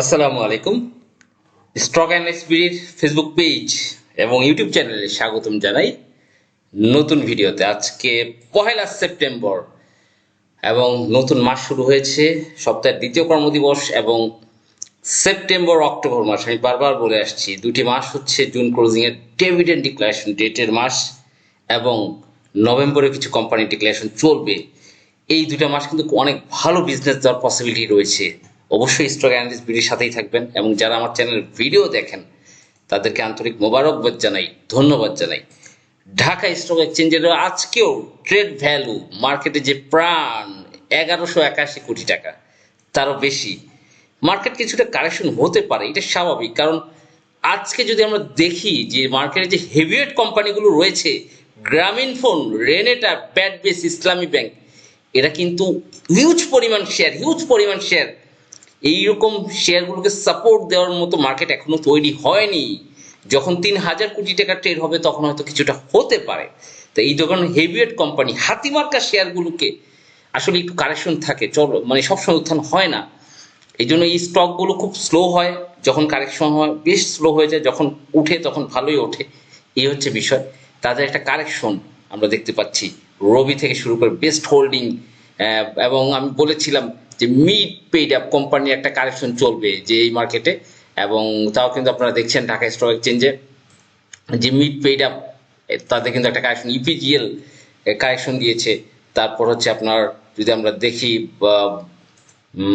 আসসালামু আলাইকুম। Stock and এসপির ফেসবুক পেজ এবং ইউটিউব চ্যানেলে স্বাগতম জানাই নতুন ভিডিওতে। আজকে পহেলা সেপ্টেম্বর এবং নতুন মাস শুরু হয়েছে, সপ্তাহের দ্বিতীয় কর্মদিবস এবং সেপ্টেম্বর, অক্টোবর মাস। আমি বারবার বলে আসছি, দুটি মাস হচ্ছে জুন ক্লোজিং এর ডিভিডেন্ড ডিক্লারেশন ডেটের মাস এবং নভেম্বরে কিছু কোম্পানি ডিক্লারেশন চলবে। এই দুটা মাস কিন্তু অনেক ভালো বিজনেস দেওয়ার পসিবিলিটি রয়েছে। অবশ্যই স্টক অ্যানালিস্ট ভিডিওর সাথেই থাকবেন এবং যারা আমার চ্যানেলের ভিডিও দেখেন, তাদেরকে আন্তরিক মোবারকবাদ জানাই, ধন্যবাদ জানাই। ঢাকা স্টক এক্সচেঞ্জের আজকেও ট্রেড ভ্যালু মার্কেটে যে প্রাণ, এগারোশো একাশি কোটি টাকা, তারও বেশি। মার্কেট কিছুটা কারেকশন হতে পারে, এটা স্বাভাবিক, কারণ আজকে যদি আমরা দেখি যে মার্কেটে যে হেভিওয়েট কোম্পানিগুলো রয়েছে গ্রামীণ ফোন রেনেটা ব্যাড বেস ইসলামী ব্যাংক এরা কিন্তু হিউজ পরিমাণ শেয়ার হিউজ পরিমাণ শেয়ার এইরকম শেয়ারগুলোকে সাপোর্ট দেওয়ার মতো মার্কেট এখনও তৈরি হয়নি। যখন তিন হাজার কোটি টাকা ট্রেড হবে, তখন হয়তো কিছুটা হতে পারে। তো এই যখন হেভিওয়েট কোম্পানি হাতিমার্কা শেয়ারগুলোকে আসলে একটু কারেকশন থাকে। চল মানে সবসময় উত্থান হয় না। এই জন্য এই স্টকগুলো খুব স্লো হয়। যখন কারেকশন হয়, বেশ স্লো হয়ে যায়। যখন উঠে, তখন ভালোই ওঠে। এই হচ্ছে বিষয়। তাদের একটা কারেকশন আমরা দেখতে পাচ্ছি। রবি থেকে শুরু করে বেস্ট হোল্ডিং এবং আমি বলেছিলাম যে মিড পেইড আপ কোম্পানির একটা কারেকশন চলবে যে এই মার্কেটে এবং তাও কিন্তু আপনারা দেখছেন ঢাকা স্টক এক্সচেঞ্জে যে মিড পেইড আপ তাদের কিন্তু একটা কারেকশন ইপিজিএল কারেকশন দিয়েছে। তারপর হচ্ছে আপনার যদি আমরা দেখি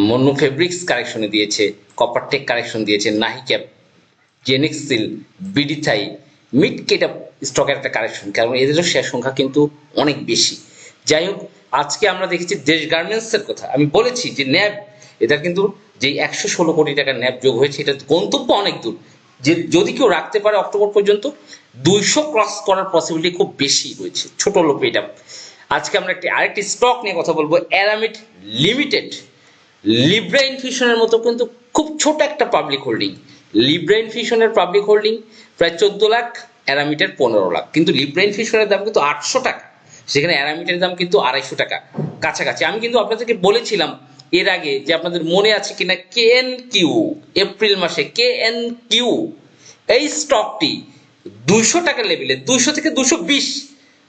মন্য ফেব্রিক্স কারেকশনে দিয়েছে কপার টেক কারেকশন দিয়েছে, নাহি ক্যাপ জেনিক্সিল বিডিথাই মিড কেট আপ স্টকের একটা কারেকশন কারণ এদেরও শেয়ার সংখ্যা কিন্তু অনেক বেশি। যাই হোক আজকে আমরা দেখেছি দেশ গার্মেন্টসের কথা। আমি বলেছি যে ন্যাব এটা কিন্তু যে একশো ষোলো কোটি টাকার ন্যাব যোগ হয়েছে এটা গন্তব্য অনেক দূর। যে যদি কেউ রাখতে পারে অক্টোবর পর্যন্ত, দুইশো ক্রস করার পসিবিলিটি খুব বেশি রয়েছে, ছোট লোক এটা। আজকে আমরা একটি আরেকটি স্টক নিয়ে কথা বলব অ্যারামিড লিমিটেড লিব্রা ইনফিউশনের মতো কিন্তু খুব ছোট একটা পাবলিক হোল্ডিং লিব্রা ইনফিউশনের পাবলিক হোল্ডিং প্রায় চোদ্দ লাখ অ্যারামিটের পনেরো লাখ। কিন্তু লিব্রা ইনফিউশনের দাম কিন্তু আটশো টাকা। সেখানে অ্যারামিটের দাম কিন্তু আড়াইশো টাকা কাছাকাছি। আমি কিন্তু আপনাদেরকে বলেছিলাম এর আগে যে আপনাদের মনে আছে কিনা কে এন কিউ এপ্রিল মাসে কে এন কিউ এই স্টকটি দুইশো টাকা লেভেলে দুইশো থেকে দুশো বিশ।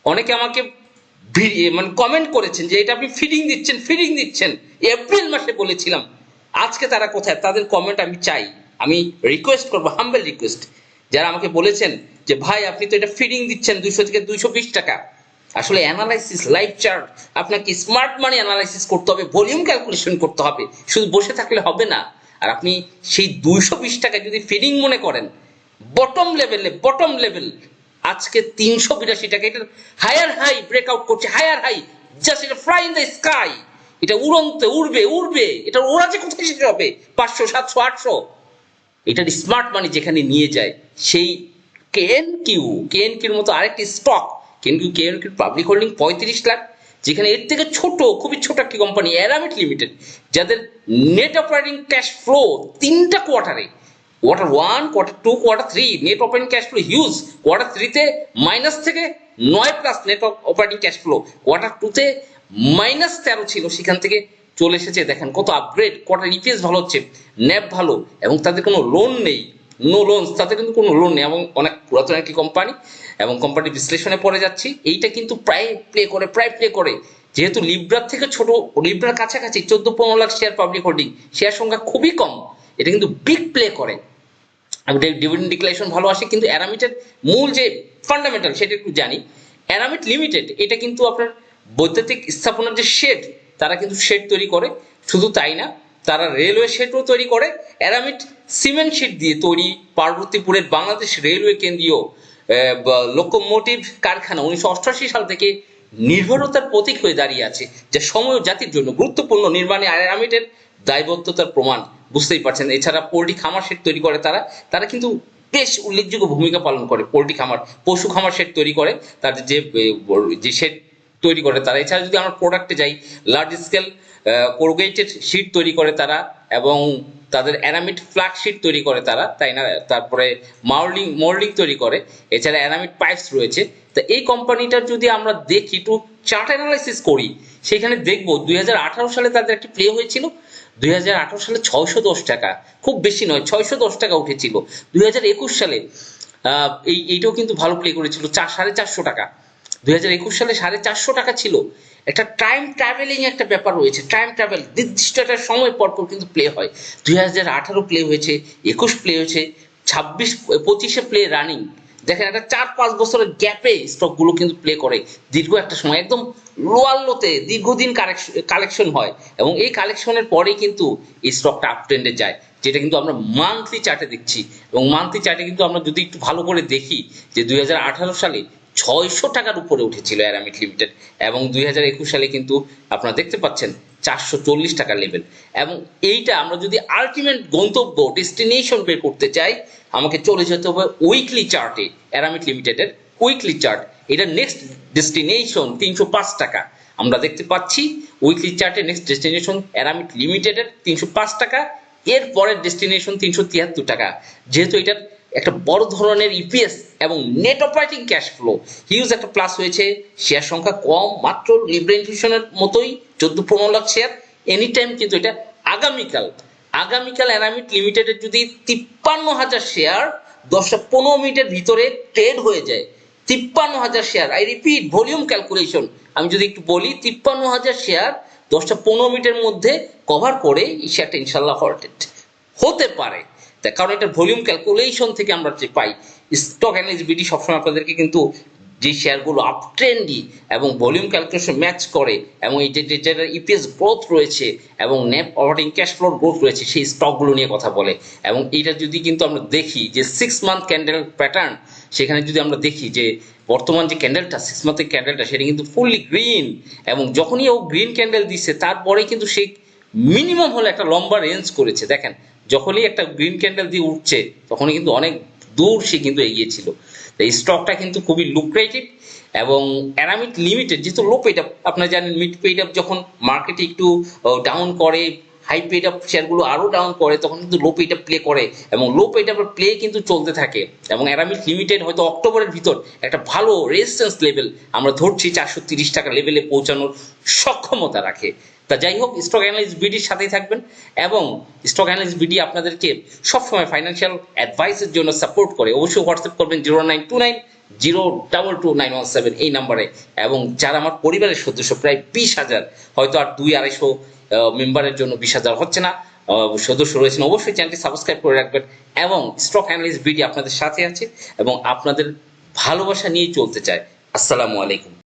অনেকে আমাকে মানে কমেন্ট করেছেন যে এটা আপনি ফিডিং দিচ্ছেন ফিডিং দিচ্ছেন। এপ্রিল মাসে বলেছিলাম, আজকে তারা কোথায়? তাদের কমেন্ট আমি চাই। আমি রিকোয়েস্ট করব হাম্বেল রিকোয়েস্ট যারা আমাকে বলেছেন যে, ভাই, আপনি তো এটা ফিডিং দিচ্ছেন দুইশো থেকে দুইশো বিশ টাকা। আসলে অ্যানালাইসিস লাইফ চার্ট আপনাকে স্মার্ট মানি অ্যানালাইসিস করতে হবে ভলিউম ক্যালকুলেশন করতে হবে, শুধু বসে থাকলে হবে না। আর আপনি সেই দুইশো বিশ টাকা যদি ফিডিং মনে করেন বটম লেভেলে বটম লেভেল আজকে তিনশো বিরাশি টাকা, এটা হায়ার হাই ব্রেকআউট করছে হায়ার হাই জাস্ট এটা ফ্লাই ইন দ্য স্কাই এটা উড়ন্তে, উড়বে উড়বে, এটা ওরা যে কোথায় শেষ হবে, পাঁচশো, সাতশো, আটশো। এটার স্মার্ট মানি যেখানে নিয়ে যায়, সেই কেএন কিউ কেএন কিউর মতো আরেকটি স্টক কেন কিউ কেএন কিউর পাবলিক হোল্ডিং পঁয়ত্রিশ লাখ, যেখানে এর থেকে ছোট, খুবই ছোট একটি কোম্পানি, অ্যারামিট লিমিটেড, যাদের নেট অপারেটিং ক্যাশ ফ্লো তিনটা কোয়ার্টারে quarter one quarter two quarter three net operating cash flow huge quarter থ্রিতে মাইনাস থেকে নয় plus net operating cash flow quarter টুতে মাইনাস তেরো ছিল, সেখান থেকে চলে এসেছে। দেখেন কত আপগ্রেড কোয়ার্টার ইপিএস ভালো হচ্ছে ন্যাপ ভালো, এবং তাদের কোনো লোন নেই। নো লোনস তাদের কিন্তু কোনো লোন নেই, এবং অনেক পুরাতন একটি কোম্পানি এবং কোম্পানি বিশ্লেষণে পড়ে যাচ্ছি, এইটা কিন্তু প্রায় প্লে করে, প্রায় প্লে করে। যেহেতু লিব্রার থেকে ছোট লিব্রার কাছাকাছি, চোদ্দ পনেরো lakh share public holding share সংখ্যা খুবই কম, এটা কিন্তু বিগ প্লে করে। ডিভিডেন্ড ডিক্লারেশন ভালো আসে, কিন্তু অ্যারামিটের মূল যে ফান্ডামেন্টাল সেটা একটু জানি। অ্যারামিট লিমিটেড এটা কিন্তু আপনার বৈদ্যুতিক স্থাপনার যে শেড তারা কিন্তু শেড তৈরি করে, শুধু তাই না তারা রেলওয়ে শেডও তৈরি করে অ্যারামিট সিমেন্ট শিট দিয়ে তৈরি পার্বতীপুরের বাংলাদেশ রেলওয়ে কেন্দ্রীয় লোকোমোটিভ কারখানা উনিশশো অষ্টআশি সাল থেকে নির্ভরতার প্রতীক হয়ে দাঁড়িয়ে আছে, যা সময় জাতির জন্য গুরুত্বপূর্ণ নির্মাণে অ্যারামিটের দায়বদ্ধতার প্রমাণ। বুঝতেই পারছেন, এছাড়া পোলট্রি খামার শেড তৈরি করে তারা তারা কিন্তু বেশ উল্লেখযোগ্য ভূমিকা পালন করে। পোলট্রি খামার, পশু খামার শেড তৈরি করে, তাদের যে যে শেড তৈরি করে তারা। এছাড়া যদি আমরা প্রোডাক্টে যাই লার্জ স্কেল কোরগেটেড শিট তৈরি করে তারা এবং তাদের অ্যারামিড ফ্লাক শিট তৈরি করে তারা, তাই না? তারপরে মাউল্ডিং মোল্ডিং তৈরি করে। এছাড়া অ্যারামিড পাইপস রয়েছে। তো এই কোম্পানিটার যদি আমরা দেখি, একটু চার্ট অ্যানালাইসিস করি, সেখানে দেখব দুই সালে তাদের একটি প্লে হয়েছিল। দুই হাজার আঠারো সালে ছয়শো দশ টাকা। খুব বেশি নয়, ছয়শো দশ টাকা উঠেছিল। দুই হাজার একুশ সালে এই, এইটাও কিন্তু ভালো প্লে করেছিল চার সাড়ে চারশো টাকা। দুই হাজার একুশ সালে সাড়ে চারশো টাকা ছিল। একটা টাইম ট্রাভেলিং একটা ব্যাপার রয়েছে। টাইম ট্রাভেল নির্দিষ্ট একটা সময় পর পর কিন্তু প্লে হয়। দুই হাজার আঠারো প্লে হয়েছে, একুশ প্লে হয়েছে, ছাব্বিশ, পঁচিশে প্লে রানিং দেখেন একটা চার পাঁচ বছরের গ্যাপে স্টকগুলো কিন্তু প্লে করে। দীর্ঘ একটা সময়, একদম লোয়ার লোতে দীর্ঘদিন কালেকশন হয়। এবং এই কালেকশনের পরেই কিন্তু এই স্টকটা আপ ট্রেন্ডে যায়, যেটা কিন্তু আমরা মান্থলি চার্টে দেখছি। এবং মান্থলি চার্টে কিন্তু আমরা যদি একটু ভালো করে দেখি যে দুই হাজার আঠারো সালে ছয়শো টাকার উপরে উঠেছিল অ্যারামিট লিমিটেড এবং দুই হাজার একুশ সালে কিন্তু আপনারা দেখতে পাচ্ছেন চারশো চল্লিশ টাকা লেভেল এবং এইটা আমরা যদি আলটিমেট গন্তব্য ডেস্টিনেশন বের করতে চাই, আমাকে চলে যেতে হবে উইকলি চার্টে অ্যারামিট লিমিটেডের উইকলি চার্ট এটা নেক্সট ডেস্টিনেশন তিনশো পাঁচ টাকা। আমরা দেখতে পাচ্ছি উইকলি চার্টে নেক্সট ডেস্টিনেশন অ্যারামিট লিমিটেডের তিনশো পাঁচ টাকা। এর পরের ডেস্টিনেশন তিনশো তিয়াত্তর টাকা। যেহেতু এটার একটা বড় ধরনের ইপিএস এবং net operating cash flow huge একটা প্লাস হয়েছে। শেয়ার সংখ্যা কম, মাত্র লিব্রেন্টেশনের মতোই, চোদ্দ পনেরো লাখ শেয়ার এনি টাইম কিন্তু এটা আগামীকাল। আগামীকাল অ্যারামিট লিমিটেডের যদি তিপ্পান্ন হাজার শেয়ার দশটা পনেরো মিনিটের ভিতরে ট্রেড হয়ে যায়, তিপ্পান্ন হাজার share I repeat volume calculation আমি যদি একটু বলি, তিপ্পান্ন হাজার শেয়ার দশটা পনেরো মিনিটের মধ্যে কভার করে এই শেয়ারটা ইনশাল্লাহ হল্টেড হতে পারে। কারণ এটা ভলিউম ক্যালকুলেশন থেকে আমরা যে পাই। স্টক অ্যানালিস্ট বিডি সবসময় আপনাদেরকে কিন্তু যে শেয়ারগুলো আপ ট্রেন্ডি এবং ভলিউম ক্যালকুলেশন ম্যাচ করে এবং এই যে যে- যেটা ইপিএস গ্রোথ রয়েছে এবং নেট অপারেটিং ক্যাশ ফ্লোর গ্রোথ রয়েছে, সেই স্টকগুলো নিয়ে কথা বলে। এবং এটা যদি কিন্তু আমরা দেখি যে সিক্স মান্থ ক্যান্ডেল প্যাটার্ন সেখানে যদি আমরা দেখি যে বর্তমান যে ক্যান্ডেলটা সিক্স মান্থের ক্যান্ডেলটা সেটা কিন্তু ফুললি গ্রিন এবং যখনই ও গ্রিন ক্যান্ডেল দিচ্ছে তারপরে কিন্তু সেই মিনিমাম হলে একটা লম্বা রেঞ্জ করেছে। দেখেন যখনই একটা গ্রিন ক্যান্ডেল দিয়ে উঠছে, তখনই কিন্তু অনেক দূর সে কিন্তু এগিয়েছিল এই স্টকটা কিন্তু খুবই লুক্রেটিভ এবং অ্যারামিট লিমিটেড যেহেতু লো পেড আপ আপনারা জানেন মিড পেড আপ যখন মার্কেটে একটু ডাউন করে হাই পেড আপ শেয়ারগুলো আরও ডাউন করে তখন কিন্তু লো পেড আপ প্লে করে এবং লো পেড আপের প্লে কিন্তু চলতে থাকে এবং অ্যারামিট লিমিটেড হয়তো অক্টোবরের ভিতর একটা ভালো রেজিস্ট্যান্স লেভেল আমরা ধরছি চারশো তিরিশ টাকা লেভেলে পৌঁছানোর সক্ষমতা রাখে। তা যাই হোক স্টক অ্যানালিস্ট বিডির সাথেই থাকবেন এবং স্টক অ্যানালিস্ট বিডি আপনাদেরকে সবসময় ফাইন্যান্সিয়াল অ্যাডভাইসের জন্য সাপোর্ট করে। অবশ্যই হোয়াটসঅ্যাপ করবেন zero nine two nine zero double two nine one seven এই নাম্বারে। এবং যারা আমার পরিবারের সদস্য, প্রায় বিশ হাজার, হয়তো আর দুই আড়াইশো মেম্বারের জন্য বিশ হাজার হচ্ছে না সদস্য রয়েছেন, অবশ্যই চ্যানেলটি সাবস্ক্রাইব করে রাখবেন এবং স্টক অ্যানালিস্ট ভিডিও আপনাদের সাথে আছে এবং আপনাদের ভালোবাসা নিয়ে চলতে চায়। আসসালামু আলাইকুম।